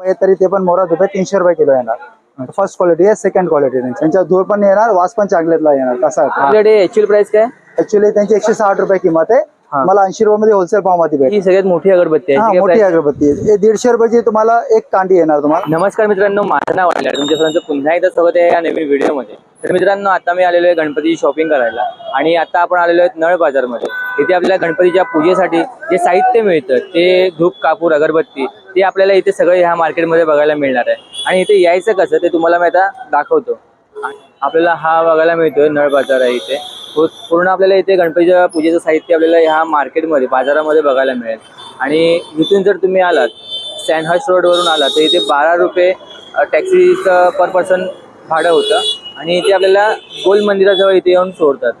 पाहिजे तरी ते पण मोरा धूप आहे तीनशे रुपये किलो येणार. फर्स्ट क्वालिटी आहे सेकंड क्वालिटी त्यांच्या धूर पण येणार वास पण चांगल्यातला येणार. कसा आहे? आपल्याकडे ऍक्च्युअल प्राइस काय? ऍक्च्युली त्यांची एकशे साठ रुपये किंमत आहे. मला ऐंशी रुपये मध्ये होलसेल भावमध्ये भेटेल. ही सगळ्यात मोठी अगरबत्ती आहे. मोठी? अगरबत्ती आहे. हे दीडशे रुपयाची तुम्हाला एक कांडी येणार तुम्हाला. नमस्कार मित्रांनो माझं नाव आहे तुमच्या पुन्हा एकदा स्वागत आहे या नवीन व्हिडिओमध्ये तर मित्रांनो आता मी आलेलो आहे गणपतीची शॉपिंग करायला. आणि आता आपण आलेलो आहेत नळ बाजारमध्ये. इथे आपल्याला गणपतीच्या पूजेसाठी जे साहित्य मिळतं ते धूप कापूर अगरबत्ती ते आपल्याला इथे सगळं ह्या मार्केटमध्ये बघायला मिळणार आहे. आणि इथे यायचं कसं ते तुम्हाला मी आता दाखवतो. आपल्याला हा बघायला मिळतोय नळ बाजार आहे इथे. पूर्ण आपल्याला इथे गणपतीच्या पूजेचं साहित्य आपल्याला ह्या मार्केटमध्ये बाजारामध्ये बघायला मिळेल. आणि इथून जर तुम्ही आलात सॅनहर्स रोडवरून आलात तर इथे बारा रुपये टॅक्सीचं पर पर्सन भाडं होतं. आणि इथे आपल्याला गोल मंदिराजवळ इथे येऊन सोडतात.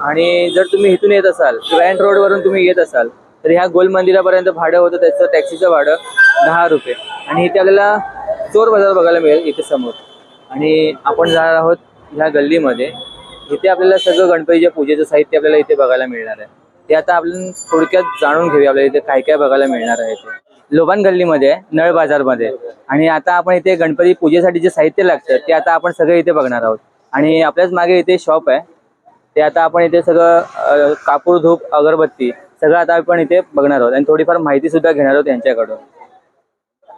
आणि जर तुम्ही इथून येत असाल ग्रँड रोडवरून तुम्ही येत असाल तर ह्या गोल मंदिरापर्यंत भाडं होतं त्याचं टॅक्सीचं भाडं दहा रुपये. आणि इथे आपल्याला चोर बाजार बघायला मिळेल इथे समोर. आणि आपण जाणार आहोत ह्या गल्लीमध्ये. इथे आपल्याला सगळं गणपतीच्या पूजेचं साहित्य आपल्याला इथे बघायला मिळणार आहे. ते आता आपण थोडक्यात जाणून घेऊया आपल्याला इथे काय काय बघायला मिळणार आहे ते. लोबान गल्लीमध्ये नळ बाजारमध्ये. आणि आता आपण इथे गणपती पूजेसाठी जे साहित्य लागतं ते आता आपण सगळं इथे बघणार आहोत. आणि आपल्याच मागे इथे शॉप आहे. ते आता आपण इथे सगळं कापूर धूप अगरबत्ती सगळं आता आपण इथे बघणार आहोत. आणि थोडीफार माहिती सुद्धा घेणार आहोत यांच्याकडून.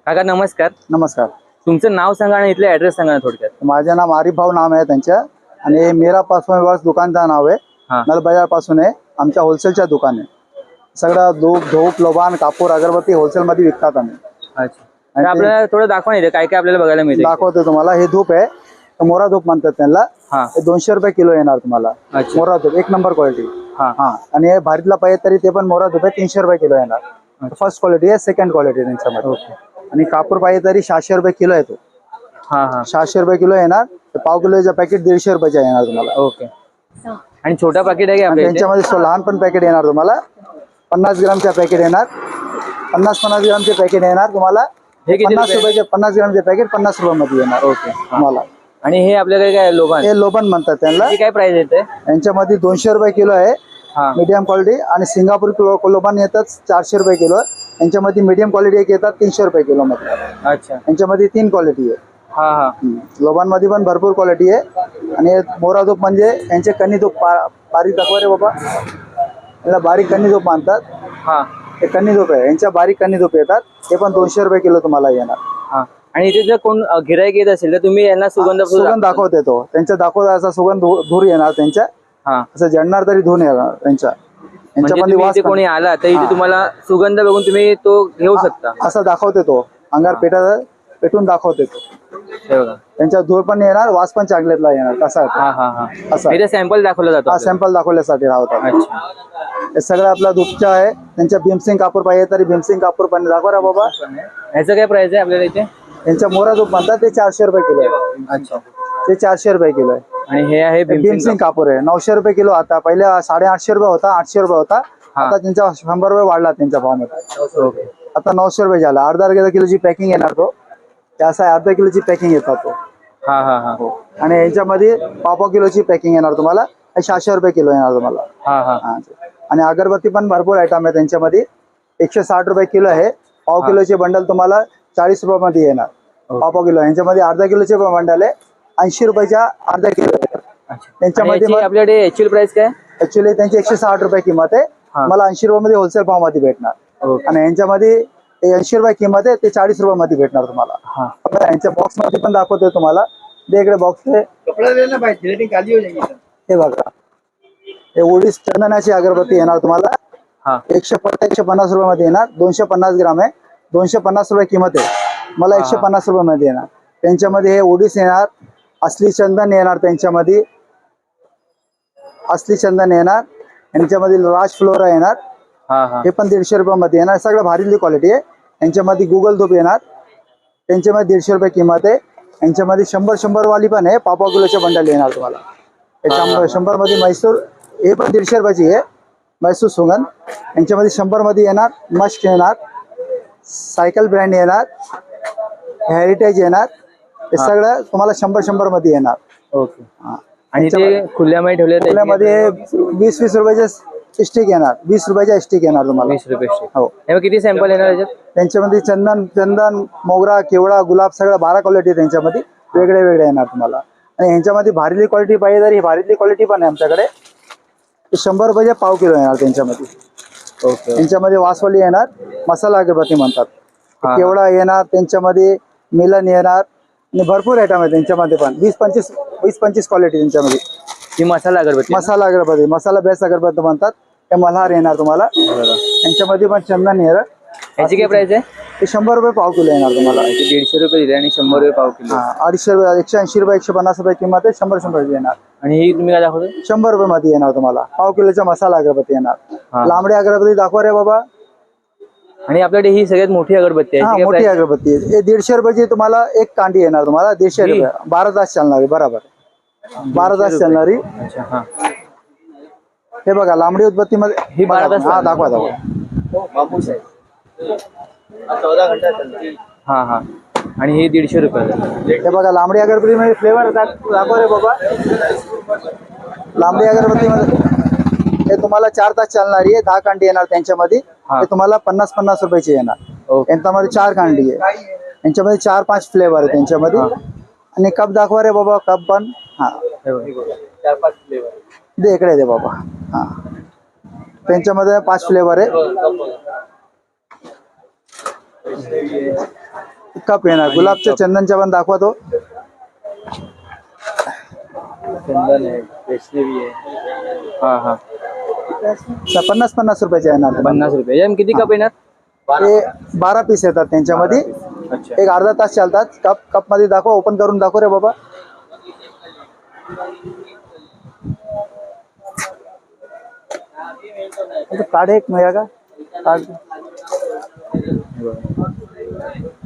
काका नमस्कार. नमस्कार. तुमचं नाव सांगा आणि इथले ऍड्रेस सांगा ना थोडक्यात. माझे नाम आरिफ भाऊ नाम आहे त्यांच्या आणि मेरा पासून वर्ष दुकानचं नाव आहे. नल बाजारपासून आहे आमच्या होलसेलच्या दुकान. आहे सगळं धूप धूप लोबान कापूर अगरबत्ती होलसेल मध्ये विकतात आम्ही. अच्छा. तर आपल्याला थोडं दाखवा नाही काय काय आपल्याला बघायला मिळते दाखवतो तुम्हाला. हे धूप आहे मोरा धूप म्हणतात त्यांना. हा. हे दोनशे रुपये किलो येणार तुम्हाला. अच्छा. मोरा धूप एक नंबर क्वालिटी हा. हा. आणि हे भारीतला पाहिजे तरी ते पण मोरा धूप आहे तीनशे रुपये किलो येणार. फर्स्ट क्वालिटी आहे सेकंड क्वालिटी त्यांच्यामध्ये. ओके. आणि कापूर पाहिजे तरी सहाशे रुपये किलो येतो. हा हा. सहाशे रुपये किलो येणार तर पाव किलोचं पॅकेट दीडशे रुपयाचे येणार तुम्हाला. ओके. आणि छोटा पाकिट आहे आणि आपल्या त्यांच्यामध्ये लहान पण पॅकेट येणार तुम्हाला. पन्नास ग्रामच्या पॅकेट येणार. पन्नास पन्नास ग्रामचे पॅकेट येणार तुम्हाला. हे किती पन्नास रुपये? रुपयाचे पन्नास ग्रामचे पॅकेट पन्नास रुपयामध्ये येणार. ओके. तुम्हाला. आणि हे आपल्याकडे काय लोबान? हे लोबन म्हणतात त्यांना. काय प्राइस येते? यांच्यामध्ये दोनशे रुपये किलो आहे. हा. मीडियम क्वालिटी आणि सिंगापूर किलो लोबन येतात चारशे रुपये किलो. यांच्यामध्ये मीडियम क्वालिटी एक येतात तीनशे रुपये किलो मध्ये अच्छा. यांच्यामध्ये तीन क्वालिटी आहे. हा हा. लोबांमध्ये पण भरपूर क्वालिटी आहे. आणि मोरा धूप म्हणजे यांचे कन्नी धूप बारीक दाखवा रे बाबा. याला बारीक कन्नी धूप मानतात. हा. हे कन्नी धूप आहे. यांच्या बारीक कन्नी धूप येतात. ते पण दोनशे रुपये किलो तुम्हाला येणार. हा. आणि इथे जर कोण अ, गिराईक येत असेल तर तुम्ही यांना सुगंध सुगंध दाखवते तो त्यांच्या दाखवता असा सुगंध धूर येणार त्यांच्या. हा. असं जळणार तरी धुवून येणार त्यांच्या. म्हणजे यांच्यामध्ये कोणी आला तर इथे तुम्हाला सुगंध बघून तुम्ही तो घेऊ शकता. असं दाखवते तो अंगार पेटा पेटून दाखवते तो हे बघा. त्यांच्या धूर पण येणार वास पण चांगल्यातला येणार. कसा आहे तो? हा हा हा. असा. इथे सॅम्पल दाखवला जातो हा. सॅम्पल दाखवण्यासाठी राहतात. अच्छा. हे सगळं आपला धूपचा आहे. त्यांच्या भीमसिंग कापूर पाहिजे तरी भीमसिंग कापूर पण दाखवा रा बाबा. ह्याचं काय प्राइस आहे आपल्याला इथे? त्यांच्या मोरा धूप म्हणतात ते चारशे रुपये किलो आहे. अच्छा. ते चारशे रुपये किलो आहे. आणि हे आहे भीमसिंग कापूर. आहे. नऊशे रुपये किलो आता. पहिले साडे आठशे रुपये होता आठशे रुपये होता. हा. आता त्यांचा शंभर रुपये वाढला त्यांच्या कापूर. ओके. आता नऊशे रुपये झाला. अर्धा अर्धा किलोची पॅकिंग येणार तो. ते असं आहे, अर्धा किलोची पॅकिंग येतात तो. हा हा हा. आणि यांच्यामध्ये पाव किलोची पॅकिंग येणार तुम्हाला. हे सहाशे रुपये किलो येणार तुम्हाला. हा हा. हा. आणि अगरबत्ती पण भरपूर आयटम आहे त्यांच्यामध्ये. एकशे साठ रुपये किलो आहे. पाव किलोचे बंडल तुम्हाला चाळीस रुपयामध्ये येणार. पाव पाव किलो. यांच्यामध्ये अर्धा किलोचे बंडल आहे. ऐंशी रुपयाच्या अर्धा किलो त्यांच्यामध्ये आपल्याकडे ऍक्च्युअल प्राइस काय? ऍक्च्युली त्यांची एकशे साठ रुपये किंमत हा. आहे मला ऐंशी रुपयामध्ये होलसेल भावामध्ये भेटणार. आणि यांच्यामध्ये ऐंशी रुपये किंमत आहे ते चाळीस रुपयामध्ये भेटणार तुम्हाला. हा. यांच्या बॉक्समध्ये पण दाखवतोय तुम्हाला. ते इकडे बॉक्स आहे कपड़ा लेना भाई थ्रेडिंग काली हो जाएगी हे बघा. हे ओडीस चंदनाची अगरबत्ती येणार तुम्हाला. हा. एकशे पन्नास एकशे पन्नास रुपयामध्ये येणार. दोनशे पन्नास ग्राम आहे. दोनशे पन्नास रुपये किंमत आहे. मला एकशे हा. पन्नास रुपयामध्ये येणार. त्यांच्यामध्ये हे ओडीस येणार. असली चंदन येणार त्यांच्यामध्ये. असली चंदन येणार. यांच्यामध्ये राज फ्लोरा येणार. हा पण दीडशे रुपयामध्ये येणार. सगळं भारीतली क्वालिटी आहे. यांच्यामध्ये गुगल धूप येणार. त्यांच्यामध्ये दीडशे रुपये किंमत आहे. यांच्यामध्ये शंभर शंभर वाली पण आहे. पापा किलोचे बंडल येणार तुम्हाला. हे शंभरमध्ये म्हैसूर हे पण दीडशे रुपयाची आहे. म्हैसूर सुगंध. यांच्यामध्ये शंभरमध्ये येणार. मस्ट येणार. सायकल ब्रँड येणार. हेरिटेज येणार. हे सगळं तुम्हाला शंभर शंभरमध्ये येणार. ओके. हा. आणि ते खुल्यामध्ये ठेवले आपल्यामध्ये वीस वीस रुपयाचे स्टिक येणार. वीस रुपयाच्या स्टिक येणार तुम्हाला. वीस रुपये stick. हो. हे किती सॅम्पल येणार याच्यात? त्यांच्यामध्ये चंदन चंदन मोगरा केवडा गुलाब सगळं बारा क्वालिटी त्यांच्यामध्ये वेगळे वेगळे येणार तुम्हाला. आणि ह्यांच्यामध्ये भारीली क्वालिटी पाहिजे तर ही भारीतली क्वालिटी पण आहे आमच्याकडे. ते शंभर रुपयाचे पाव किलो येणार त्यांच्यामध्ये. ओके. त्यांच्यामध्ये वासवाली येणार. मसाला अगरबत्ती म्हणतात. हा. केवडा येणार त्यांच्यामध्ये मिलन येणार. आणि भरपूर आयटम आहे त्यांच्यामध्ये पण. वीस पंचवीस वीस पंचवीस क्वालिटी त्यांच्यामध्ये. ही मसाला अगरबत्ती. मसाला अगरबत्ती. मसाला बेस अगरबत्ती म्हणतात. ते मल्हार येणार तुम्हाला. त्यांच्यामध्ये पण चंदन येणार याची काय प्राइस आहे? ते शंभर रुपये पाव किलो येणार तुम्हाला. दीडशे रुपये दिले आणि शंभर रुपये पाव किलो. अडीचशे रुपये एकशे ऐंशी रुपये एकशे पन्नास रुपये किंमत आहे. शंभर शंभर रुपये येणार. आणि ही तुम्ही काय दाखवतो? शंभर रुपये मध्ये येणार तुम्हाला. पाव किलोचा मसाला अगरबत्ती. येणार. लांबडी अगरबत्ती दाखवा रे बाबा. आणि आपल्याकडे ही सगळ्यात मोठी अगरबत्ती आहे. मोठी? अगरबत्ती. आहे. दीडशे रुपयाची तुम्हाला एक कांडी येणार तुम्हाला. दीडशे? रुपये. बारा तास चालणारी बरोबर. बारा तास चालणारी अच्छा हा. हे बघा लांबडी उदबत्तीमध्ये ही बारा तास हा. दाखवा दाखवा. चालणार हा हा आणि ही दीडशे रुपये हे बघा लांबडी अगरबत्तीमध्ये फ्लेवर दाखवा रे बाबा. लांबडी अगरबत्तीमध्ये हे तुम्हाला चार तास चालणारी आहे. दहा कांडी येणार त्यांच्यामध्ये. हा. हे तुम्हाला पन्नास पन्नास रुपयाची येणार. यांच्यामध्ये चार कांडी आहे. यांच्यामध्ये चार पाच फ्लेवर आहे त्यांच्यामध्ये. आणि कप दाखवा रे बाबा कप पण. हा. हे बघा. चार पाच फ्लेवर दे इकडे दे बाबा. हा. त्यांच्यामध्ये पाच फ्लेवर आहे. कप येणार. गुलाबच्या चंदनच्या पण दाखवा तो चंदन आहे वैष्णवी आहे. हा हा. पन्नास पन्नास रुपयाचे येणार. पन्नास रुपये. याच्यात किती कप येणार? ते बारा पीस येतात त्यांच्यामध्ये. अच्छा. एक अर्धा तास चालतात. कप कपमध्ये दाखवा ओपन करून दाखव रे बाबा. काढ एक मिळा का?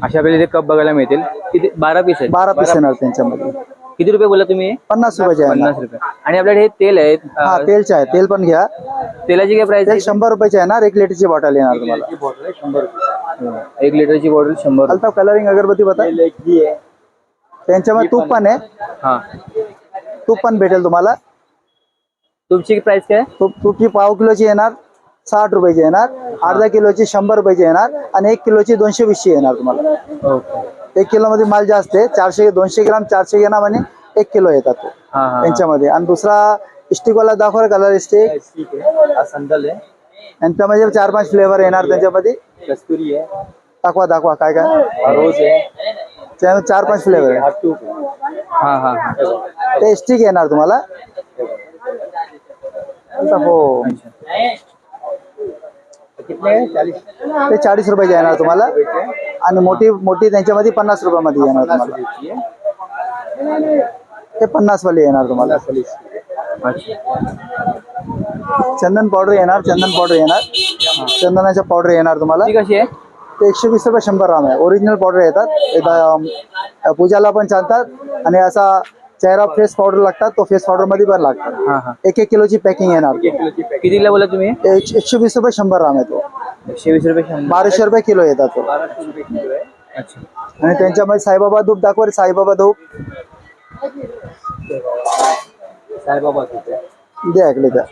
अशा आपल्याला इथे कप बघायला मिळतील किती? बारा पीस आहेत. बारा पीस येणार त्यांच्यामध्ये. किती रुपये बोला तुम्ही? हे? पन्नास रुपयाचे पन्नास रुपये. आणि आपल्याकडे हे तेल आहेत हा अं, तेलचे आहे तेल पण घ्या. तेलाची काय प्राइस तेल शंभर रुपयाचे येणार एक लिटरची बॉटल येणार तुम्हाला. आहे एक लिटरची बॉटल शंभर रुपये. कलरिंग अगरबत्ती बता ही आहे. त्यांच्यामध्ये तूप पण आहे. हा. तूप पण भेटेल तुम्हाला. तुमची प्राइस काय? तूप तुपची पाव किलोची येणार साठ रुपयाची येणार अर्धा किलोची शंभर रुपयाची येणार आणि एक किलोची दोनशे वीसची येणार तुम्हाला. एक किलो मध्ये माल जास्त आहे चारशे दोनशे ग्राम चारशे ग्राम आणि एक किलो येतात तो त्यांच्यामध्ये आणि दुसरा स्टिक वाला दाखवा कलर स्टिक ठीक आहे. हा संदल आहे. त्यांच्यामध्ये चार पाच फ्लेवर येणार त्याच्यामध्ये कस्तुरी आहे. दाखवा दाखवा काय काय? रोज आहे. चार पाच फ्लेवर हा आहे हा हा हा. ते स्टिक येणार तुम्हाला हो. ते चाळीस रुपयाचे येणार तुम्हाला. आणि मोठी मोठी त्यांच्यामध्ये पन्नास रुपयामध्ये येणार तुम्हाला. ते पन्नास वाली येणार तुम्हाला चंदन पावडर येणार चंदन पावडर येणार. चंदनाच्या पावडर येणार तुम्हाला. कशी आहे? ते एकशे वीस रुपये शंभर ग्राम आहे. ओरिजिनल पावडर येतात. पूजाला पण चालतात. आणि असा चेहरा फेस पावडर लागतात तो फेस पावडरमध्ये पण लागतात. हा हा. एक एक किलोची पॅकिंग येणार. कितीला बोला तुम्ही? एकशे वीस रुपये शंभर ग्राम आहे तो. एकशे वीस रुपये बाराशे रुपये किलो येतात तो. आणि त्यांच्यामध्ये साईबाबा धूप दाखवा रे, साईबाबा धूप. साईबाबा द्या इकडे द्या.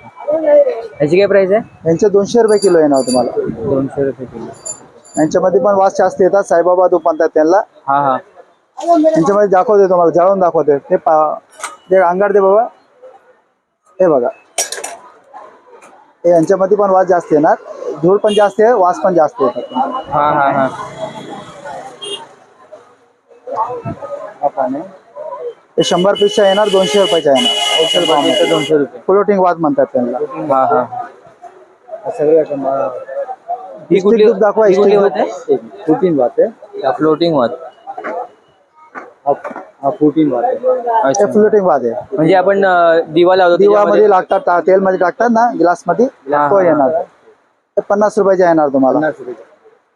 याची काय प्राइस आहे? यांचे दोनशे रुपये किलो येणार तुम्हाला. दोनशे रुपये किलो. यांच्यामध्ये पण वास जास्त येतात. साईबाबा धूप म्हणतात त्यांना. हा हा. यांच्यामध्ये दाखवते तुम्हाला जळून दाखवते. ते पा ते अंगार दे बाबा. हे बघा. हे यांच्यामध्ये पण वास जास्त येणार. धूळ पण जास्त आहे वास पण जास्त येतात. हा हा हा. हा. हे शंभर पीसच्या येणार दोनशे रुपयाच्या येणार. दोनशे रुपये. फ्लोटिंग वाद म्हणतात त्यांना. हा हा. सगळे ही कुठली दूध दाखवा, ही कुठली स्टिक आहे प्रोटीन भात आहे फ्लोटिंग प्रोटीन आहे फ्लोटिंग वाद आहे म्हणजे आपण अं, दिवा लावतो दिवामध्ये लागतात ता- तेलमध्ये टाकतात ना ग्लास मध्ये तो. येणार. पन्नास रुपयाचा येणार तुम्हाला. पन्नास रुपये.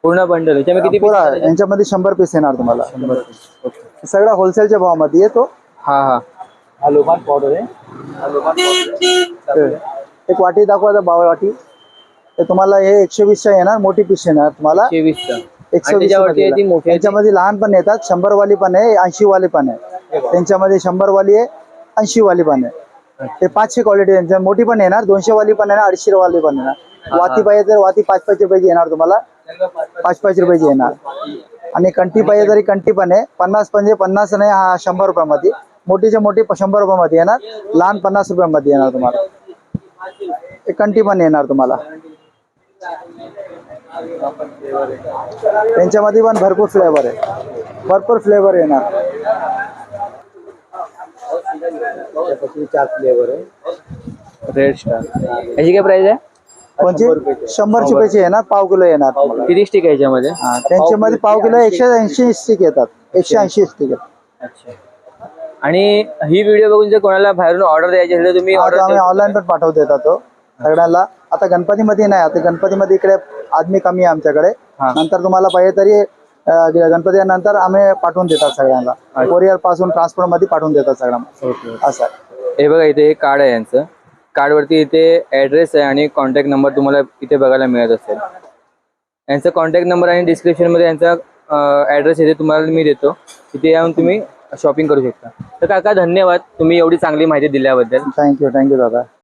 पूर्ण बंडल किती यांच्यामध्ये शंभर पीस येणार तुम्हाला. शंभर. हे सगळा होलसेलच्या भावामध्ये येतो हा हा. हा लोबान पावडर आहे. हा लोबान पावडर आहे. एक वाटी दाखवा भाव वाटी ते तुम्हाला हे एकशे वीसच्या येणार मोठी पीस येणार तुम्हाला. एकशे वीस त्यांच्यामध्ये लहान पण येतात शंभर वाली पण आहे ऐंशी वाली पण आहे. त्यांच्यामध्ये शंभर वाली आहे ऐंशी वाली पण आहे. ते पाचशे क्वालिटी त्यांच्या मोठी पण येणार दोनशे वाली पण येणार अडीचशे वाली पण येणार. वाती पाहिजे तर वाती पाच पाच रुपयाची येणार तुम्हाला. पाच पाच रुपयाची येणार. आणि कंटी पाहिजे तरी कंटी पण आहे. पन्नास म्हणजे पन्नास नाही हा शंभर रुपयामध्ये. मोठीच्या मोठी शंभर रुपयामध्ये येणार. लहान पन्नास रुपयामध्ये येणार तुम्हाला. कंटी पण येणार तुम्हाला. त्यांच्यामध्ये पण भरपूर फ्लेवर आहे. भरपूर फ्लेवर येणार. चार फ्लेवर आहे. रेड स्टार याची काय प्राइस आहे? कोणची? शंभर रुपयाची. येणार पाव किलो येणार तुम्हाला. किती स्टिक आहे याच्यामध्ये? हा, त्यांच्यामध्ये पाव किलो एकशे ऐंशी स्टिक येतात. एकशे ऐंशी स्टिक येतात. अच्छा. आणि ही व्हिडिओ बघून जर कोणाला बाहेरून ऑर्डर द्यायची असेल तर तुम्ही ऑर्डर ऑनलाईन पण पाठवून देतात तो. सगळ्यांना. आता गणपतीमध्ये नाही आता गणपतीमध्ये इकडे आदमी कमी आहे आमच्याकडे. नंतर तुम्हाला पाहिजे तरी गणपती नंतर आम्ही पाठवून देतात सगळ्यांना. कोरिअरपासून ट्रान्सपोर्टमध्ये पाठवून देतात सगळ्यांना. असं. हे बघा इथे एक कार्ड आहे यांचं. कार्डवरती इथे ऍड्रेस आहे आणि कॉन्टॅक्ट नंबर तुम्हाला इथे बघायला मिळत असेल. यांचा कॉन्टॅक्ट नंबर आणि डिस्क्रिप्शनमध्ये यांचा ऍड्रेस इथे तुम्हाला मी देतो. तिथे येऊन तुम्ही शॉपिंग करू शकता. तर काका धन्यवाद. तुम्ही एवढी चांगली माहिती दिल्याबद्दल. थँक्यू थँक्यू दादा.